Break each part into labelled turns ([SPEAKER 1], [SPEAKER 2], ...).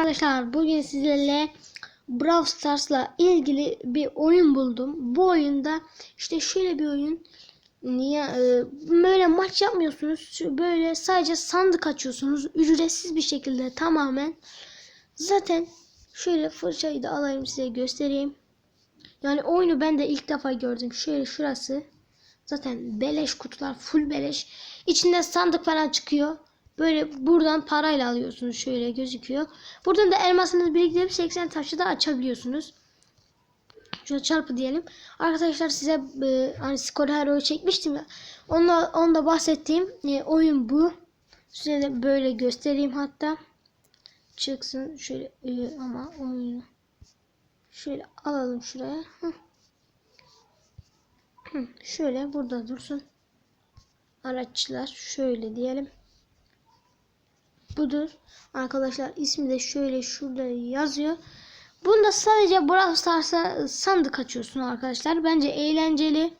[SPEAKER 1] arkadaşlar. Bugün sizlerle Brawl Stars'la ilgili bir oyun buldum. Bu oyunda işte şöyle bir oyun. Niye e, böyle maç yapmıyorsunuz. Böyle sadece sandık açıyorsunuz. Ücretsiz bir şekilde tamamen. Zaten şöyle fırçayı da alayım size göstereyim. Yani oyunu ben de ilk defa gördüm. Şöyle şurası. Zaten beleş kutular full beleş. İçinde sandık falan çıkıyor. Böyle buradan parayla alıyorsunuz. Şöyle gözüküyor. Buradan da elmasınızı biriktirip 80 taşı da açabiliyorsunuz. Şöyle çarpı diyelim. Arkadaşlar size e, hani Skor Hero'yu çekmiştim ya. Onunla, onda bahsettiğim e, oyun bu. Size de böyle göstereyim hatta. Çıksın şöyle e, ama oyunu. Şöyle alalım şuraya. Şöyle burada dursun. Araçlar şöyle diyelim. Budur. Arkadaşlar ismi de şöyle şurada yazıyor. Bunda sadece Brawl Stars'a sandık açıyorsun arkadaşlar. Bence eğlenceli.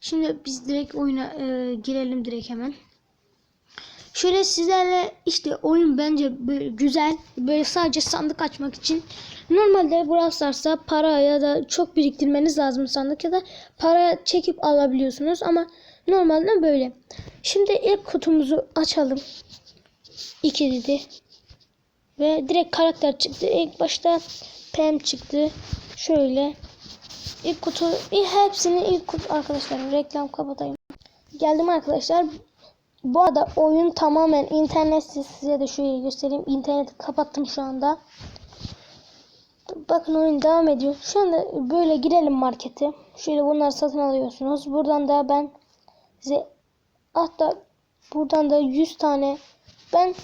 [SPEAKER 1] Şimdi biz direkt oyuna e, girelim direkt hemen. Şöyle sizlerle işte oyun bence böyle güzel. Böyle sadece sandık açmak için. Normalde Brawl Stars'ta para ya da çok biriktirmeniz lazım sandık ya da para çekip alabiliyorsunuz ama normalde böyle. Şimdi ilk kutumuzu açalım. 2 dedi. Ve direkt karakter çıktı. İlk başta Pam çıktı. Şöyle. İlk kutu, ilk hepsini ilk kutu arkadaşlar reklam kapatayım. Geldim arkadaşlar. Bu arada oyun tamamen internetsiz. Size de şöyle göstereyim. İnterneti kapattım şu anda. Bakın oyun devam ediyor. Şu anda böyle girelim markete. Şöyle bunları satın alıyorsunuz. Buradan da ben size hatta buradan da 100 tane ben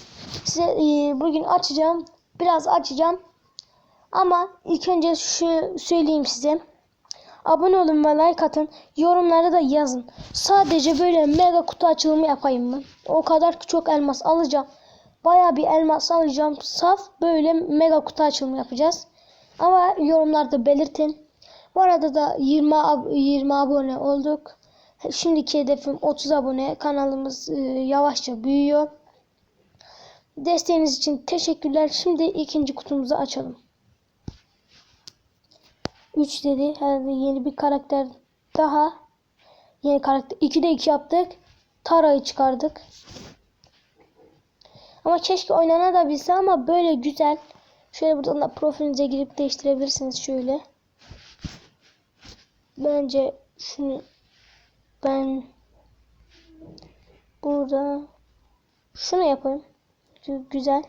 [SPEAKER 1] size e, bugün açacağım. Biraz açacağım. Ama ilk önce şu söyleyeyim size. Abone olun ve like atın. Yorumlara da yazın. Sadece böyle mega kutu açılımı yapayım mı? O kadar çok elmas alacağım. Baya bir elmas alacağım. Saf böyle mega kutu açılımı yapacağız. Ama yorumlarda belirtin. Bu arada da 20 ab 20 abone olduk. Şimdiki hedefim 30 abone. Kanalımız e, yavaşça büyüyor. Desteğiniz için teşekkürler. Şimdi ikinci kutumuzu açalım. 3 dedi. Herhalde yeni bir karakter daha. Yeni karakter. 2'de 2 yaptık. Tara'yı çıkardık. Ama keşke oynanabilse ama böyle güzel. Şöyle buradan da profilinize girip değiştirebilirsiniz şöyle. Bence şunu ben burada şunu yapayım. Gü- Güzel.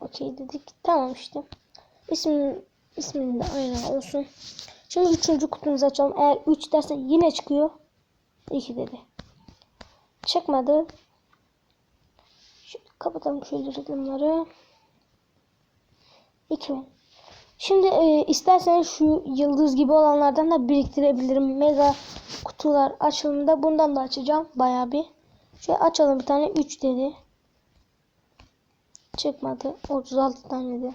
[SPEAKER 1] Okey dedik. Tamam işte. İsmin isminin de aynı olsun. Şimdi üçüncü kutumuzu açalım. Eğer 3 derse yine çıkıyor. 2 dedi. Çıkmadı. Şöyle kapatalım şöyle reklamları. 2000. Şimdi e, isterseniz şu yıldız gibi olanlardan da biriktirebilirim. Mega kutular açılımında bundan da açacağım. Bayağı bir. Şöyle açalım bir tane 3 dedi. Çıkmadı. 36 tane de.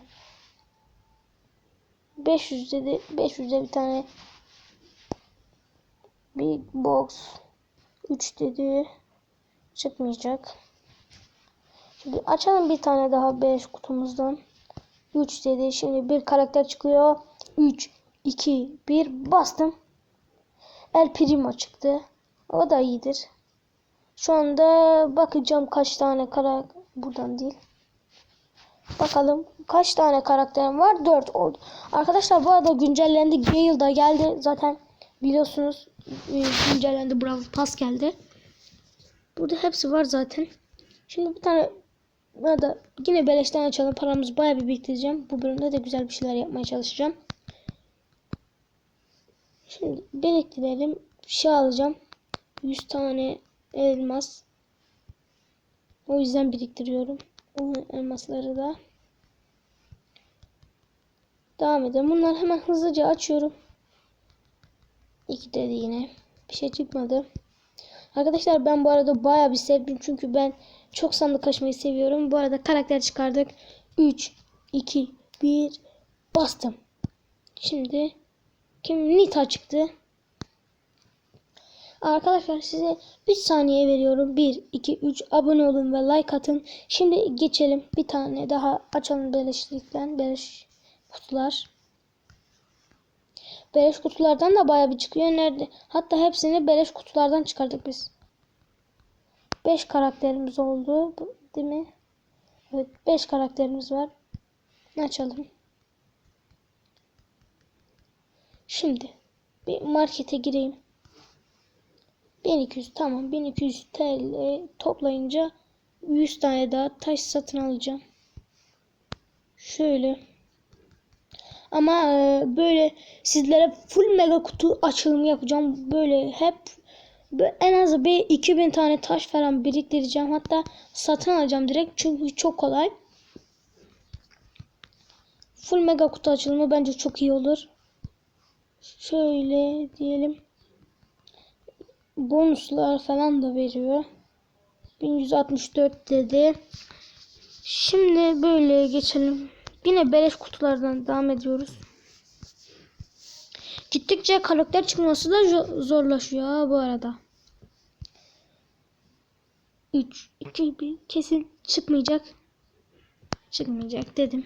[SPEAKER 1] 500 dedi. 500'de bir tane Big Box 3 dedi. Çıkmayacak. Şimdi açalım bir tane daha 5 kutumuzdan. 3 dedi. Şimdi bir karakter çıkıyor. 3, 2, 1 bastım. El Primo çıktı. O da iyidir. Şu anda bakacağım kaç tane karakter buradan değil. Bakalım kaç tane karakterim var? 4 oldu. Arkadaşlar bu arada güncellendi. Gale da geldi. Zaten biliyorsunuz e, güncellendi. Brawl Pass geldi. Burada hepsi var zaten. Şimdi bir tane ya da yine beleşten açalım. Paramızı bayağı bir biriktireceğim. Bu bölümde de güzel bir şeyler yapmaya çalışacağım. Şimdi biriktirelim. Bir şey alacağım. 100 tane elmas. O yüzden biriktiriyorum. O elmasları da. Devam edelim. Bunları hemen hızlıca açıyorum. İki dedi yine. Bir şey çıkmadı. Arkadaşlar ben bu arada bayağı bir sevdim. Çünkü ben çok sandık açmayı seviyorum. Bu arada karakter çıkardık. 3, 2, 1 bastım. Şimdi kim Nita çıktı. Arkadaşlar size 3 saniye veriyorum. 1, 2, 3 abone olun ve like atın. Şimdi geçelim. Bir tane daha açalım beleşlikten. Beleş kutular. Beleş kutulardan da bayağı bir çıkıyor. Nerede? Hatta hepsini beleş kutulardan çıkardık biz. 5 karakterimiz oldu. Değil mi? Evet 5 karakterimiz var. Açalım. Şimdi bir markete gireyim. 1200 tamam 1200 TL toplayınca 100 tane daha taş satın alacağım. Şöyle. Ama e, böyle sizlere full mega kutu açılımı yapacağım. Böyle hep en az bir 2000 tane taş falan biriktireceğim. Hatta satın alacağım direkt çünkü çok kolay. Full mega kutu açılımı bence çok iyi olur. Şöyle diyelim. Bonuslar falan da veriyor. 1164 dedi. Şimdi böyle geçelim. Yine beleş kutulardan devam ediyoruz. Gittikçe karakter çıkması da zo- zorlaşıyor bu arada. 3, 2, 1 kesin çıkmayacak. Çıkmayacak dedim.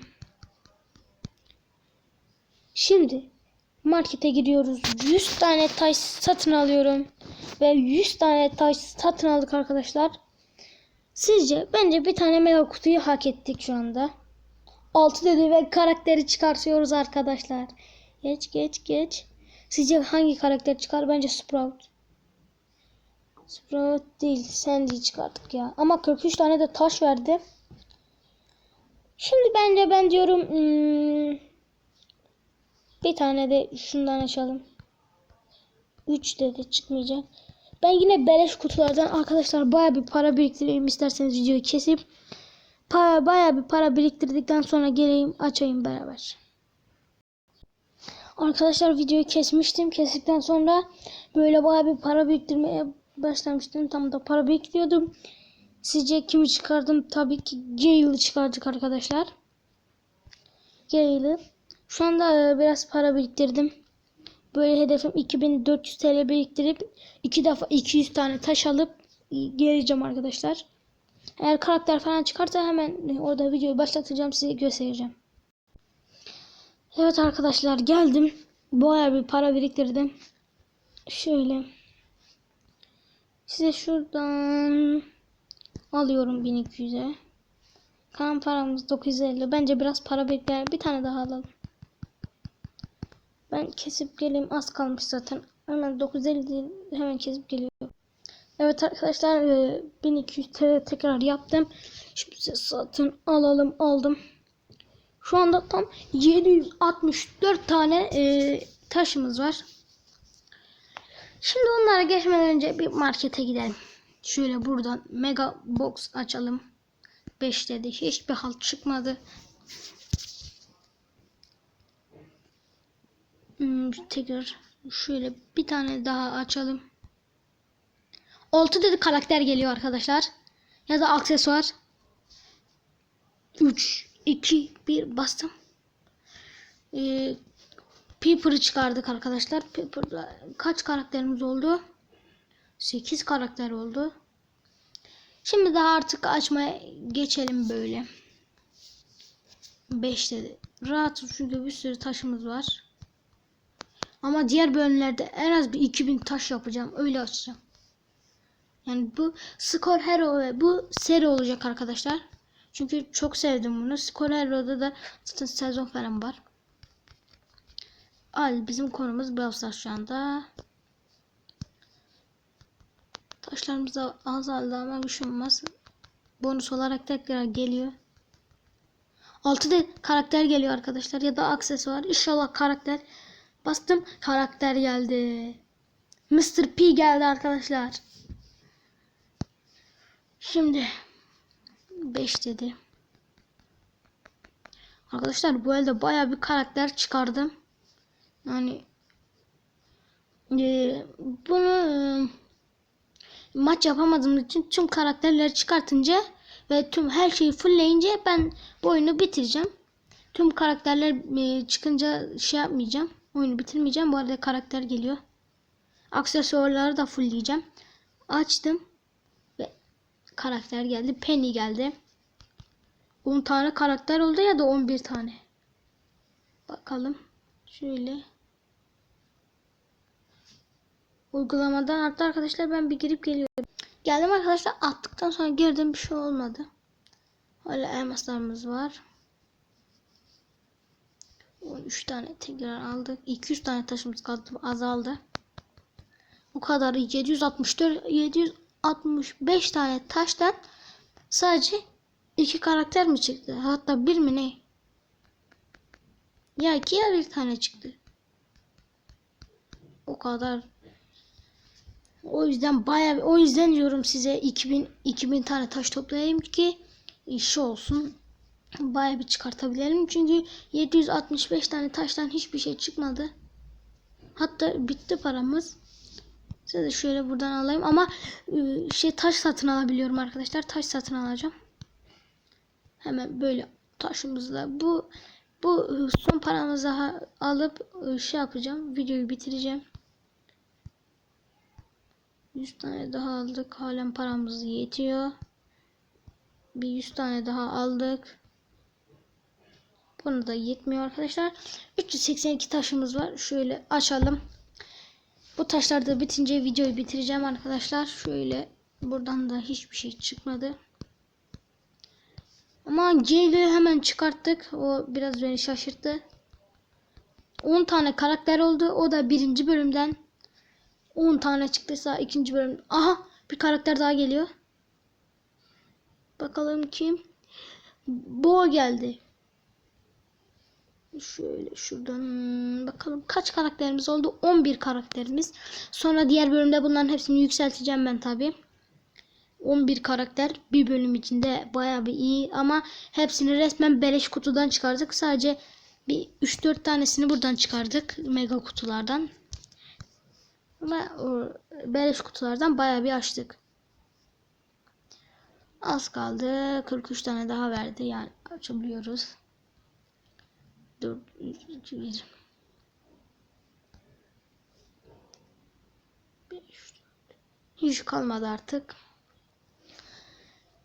[SPEAKER 1] Şimdi markete giriyoruz. 100 tane taş satın alıyorum. Ve 100 tane taş satın aldık arkadaşlar. Sizce bence bir tane mega kutuyu hak ettik şu anda. 6 dedi ve karakteri çıkartıyoruz arkadaşlar. Geç geç geç. Sizce hangi karakter çıkar? Bence Sprout. Sprout değil. Sandy'yi çıkarttık ya. Ama 43 tane de taş verdi. Şimdi bence ben diyorum hmm, bir tane de şundan açalım. 3 dedi çıkmayacak. Ben yine beleş kutulardan arkadaşlar baya bir para biriktireyim isterseniz videoyu kesip para, baya bir para biriktirdikten sonra geleyim açayım beraber. Arkadaşlar videoyu kesmiştim. Kestikten sonra böyle baya bir para biriktirmeye başlamıştım. Tam da para biriktiriyordum. Sizce kimi çıkardım? Tabii ki Gale'ı çıkardık arkadaşlar. Gale'ı. Şu anda e, biraz para biriktirdim. Böyle hedefim 2400 TL biriktirip iki defa 200 tane taş alıp geleceğim arkadaşlar. Eğer karakter falan çıkarsa hemen orada videoyu başlatacağım size göstereceğim. Evet arkadaşlar geldim. Bayağı bir para biriktirdim. Şöyle. Size şuradan alıyorum 1200'e. Kalan paramız 950. Bence biraz para biriktirelim. Bir tane daha alalım. Ben kesip geleyim. Az kalmış zaten. Hemen 950 değil. Hemen kesip geliyorum. Evet arkadaşlar e, 1200 TL tekrar yaptım. Şimdi satın alalım aldım. Şu anda tam 764 tane e, taşımız var. Şimdi onlara geçmeden önce bir markete gidelim. Şöyle buradan mega box açalım. 5 dedi. Hiçbir halt çıkmadı. Hmm, tekrar şöyle bir tane daha açalım. 6 dedi karakter geliyor arkadaşlar. Ya da aksesuar. 3, 2, 1 bastım. Ee, Piper'ı çıkardık arkadaşlar. Piper'la kaç karakterimiz oldu? 8 karakter oldu. Şimdi daha artık açmaya geçelim böyle. 5 dedi. Rahat çünkü bir sürü taşımız var. Ama diğer bölümlerde en az bir 2000 taş yapacağım. Öyle açacağım. Yani bu Skor Hero ve bu seri olacak arkadaşlar. Çünkü çok sevdim bunu. Skor Hero'da da zaten sezon falan var. Al bizim konumuz Brawl şu anda. Taşlarımız da azaldı ama bir şey olmaz. Bonus olarak tekrar geliyor. 6 de karakter geliyor arkadaşlar ya da aksesuar. İnşallah karakter. Bastım karakter geldi. Mr. P geldi arkadaşlar. Şimdi 5 dedi. Arkadaşlar bu elde baya bir karakter çıkardım. Yani e, bunu e, maç yapamadığım için tüm karakterleri çıkartınca ve tüm her şeyi fullleyince ben bu oyunu bitireceğim. Tüm karakterler e, çıkınca şey yapmayacağım. Oyunu bitirmeyeceğim. Bu arada karakter geliyor. Aksesuarları da fullleyeceğim. Açtım. Ve karakter geldi. Penny geldi. 10 tane karakter oldu ya da 11 tane. Bakalım. Şöyle. Uygulamadan attı arkadaşlar. Ben bir girip geliyorum. Geldim arkadaşlar. Attıktan sonra girdim. Bir şey olmadı. Hala elmaslarımız var. 13 tane tekrar aldık. 200 tane taşımız kaldı. Azaldı. Bu kadar 764 765 tane taştan sadece iki karakter mi çıktı? Hatta bir mi ne? Ya iki ya bir tane çıktı. O kadar. O yüzden bayağı o yüzden diyorum size 2000 2000 tane taş toplayayım ki işi olsun. Bayağı bir çıkartabilelim. Çünkü 765 tane taştan hiçbir şey çıkmadı. Hatta bitti paramız. Size de şöyle buradan alayım ama e, şey taş satın alabiliyorum arkadaşlar. Taş satın alacağım. Hemen böyle taşımızla bu bu e, son paramızı alıp e, şey yapacağım. Videoyu bitireceğim. 100 tane daha aldık. Halen paramız yetiyor. Bir 100 tane daha aldık. Bunu da yetmiyor arkadaşlar. 382 taşımız var. Şöyle açalım. Bu taşlar da bitince videoyu bitireceğim arkadaşlar. Şöyle buradan da hiçbir şey çıkmadı. Ama G'yi hemen çıkarttık. O biraz beni şaşırttı. 10 tane karakter oldu. O da birinci bölümden 10 tane çıktıysa ikinci bölüm. Aha bir karakter daha geliyor. Bakalım kim? Bo geldi. Şöyle şuradan bakalım kaç karakterimiz oldu? 11 karakterimiz. Sonra diğer bölümde bunların hepsini yükselteceğim ben tabi. 11 karakter bir bölüm içinde baya bir iyi ama hepsini resmen beleş kutudan çıkardık. Sadece bir 3-4 tanesini buradan çıkardık mega kutulardan. Ama o beleş kutulardan baya bir açtık. Az kaldı. 43 tane daha verdi. Yani açabiliyoruz. 4 2 1 5 Hiç kalmadı artık.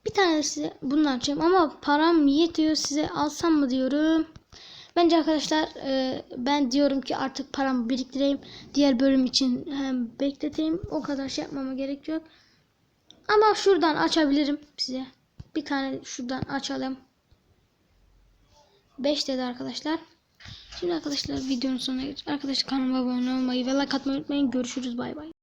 [SPEAKER 1] Bir tane size bunu açacağım ama param yetiyor size alsam mı diyorum. Bence arkadaşlar e, ben diyorum ki artık paramı biriktireyim. Diğer bölüm için hem bekleteyim. O kadar şey yapmama gerek yok. Ama şuradan açabilirim size. Bir tane şuradan açalım. 5 dedi arkadaşlar. Şimdi arkadaşlar videonun sonuna geç. Arkadaşlar kanalıma abone olmayı ve like atmayı unutmayın. Görüşürüz bay bay.